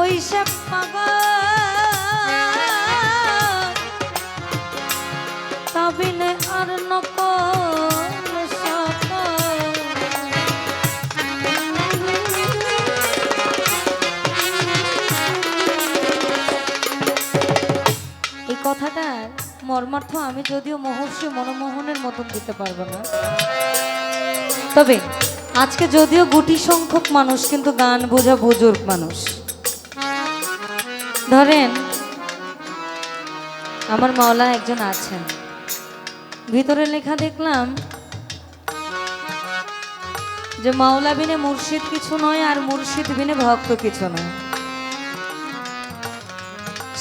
ওই সব পাগল আর নকল কথাটার মর্মার্থ আমি যদিও মহর্ষি মনমোহনের মতন দিতে পারব না। তবে আজকে যদিও গুটি সংখ্যক মানুষ কিন্তু গান বোঝা বুজুর্গ মানুষ। ধরেন, আমার মাওলা একজন আছেন। ভিতরে লেখা দেখলাম যে মাওলা বিনে মুর্শিদ কিছু নয় আর মুর্শিদ বিনে ভক্ত কিছু নয়।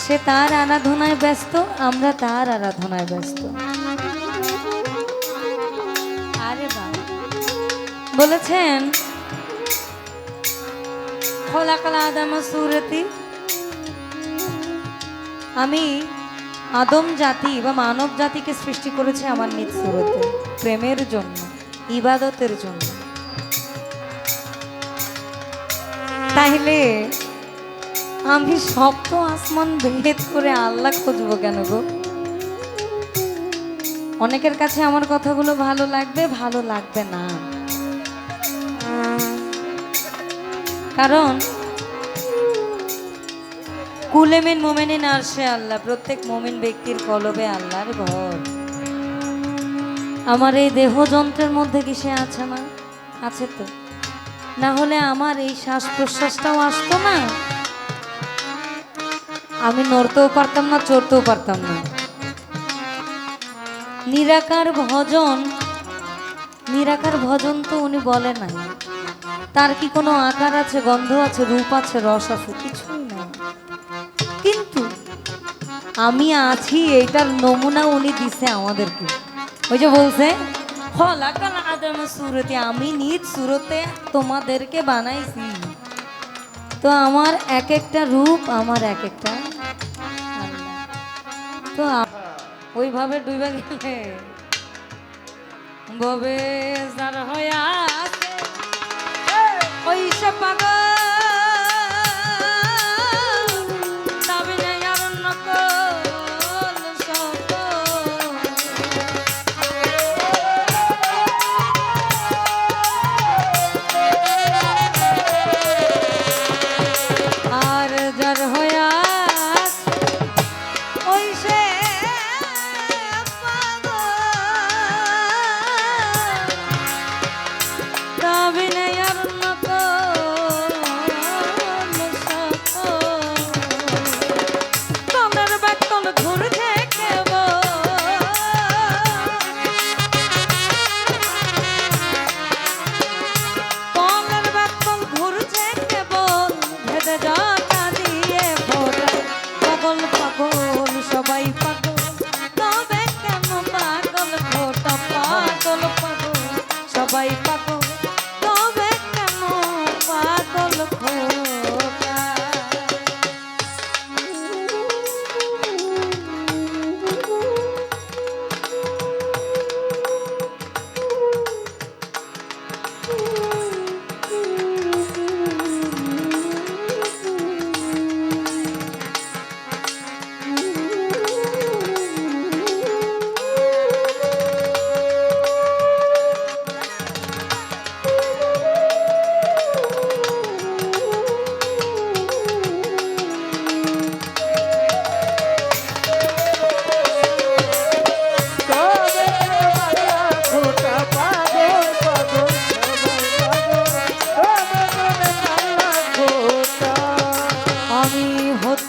সে তার আরাধনায় ব্যস্ত, আমরা তার আরাধনায় ব্যস্ত। আরে বলেছেন, খোলাকাল আদম সুরতি আমি আদম জাতি বা মানব জাতিকে সৃষ্টি করেছে আমার নিজ প্রেমের জন্য, ইবাদতের জন্য। তাহলে আমি সপ্ত আসমান ভেদ করে আল্লাহ খুঁজবো কেন গো? অনেকের কাছে আমার কথাগুলো ভালো লাগবে ভালো লাগবে না। কারণ কুলেমিন মোমেনিন আরশে আল্লাহ, প্রত্যেক মোমিন ব্যক্তির কলবে আল্লাহর ঘর। আমার এই দেহ যন্ত্রের মধ্যে কি সে আছে না আছে তো। না হলে আমার এই শ্বাস প্রশ্বাসটাও আসতো না? আমি নড়তেও পারতাম না, চড়তেও পারতাম না। নিরাকার ভজন নিরাকার ভজন তো উনি বলে নাই। তার কি কোনো আকার আছে, গন্ধ আছে, রূপ আছে, রস আছে? কিছুই আমি আছি, এইটার নমুনা উনি দিছে আমাদেরকে। ওই যে বলছে সুরতে, আমি নিজ সুরতে তোমাদেরকে বানাইছি। তো আমার এক একটা রূপ, আমার এক একটা তো ওইভাবে ডুবে গেলে ববে যার হয়ে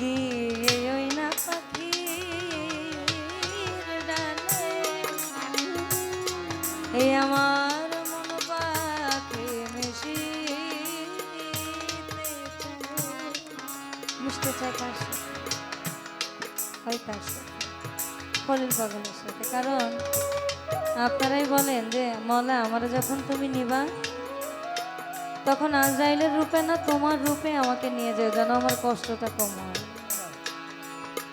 গিয়ে ওই এই আমার কারণ আপনারাই বলেন যে, মলা, আমার যখন তুমি নিবা, তখন আজরাইলের রূপে না, তোমার রূপে আমাকে নিয়ে যাও, যেন আমার কষ্টটা কম হয়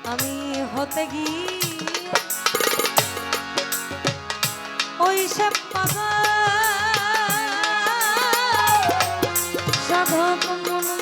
আমি হতে গিয়ে ওই সব সাধক মনমোহনের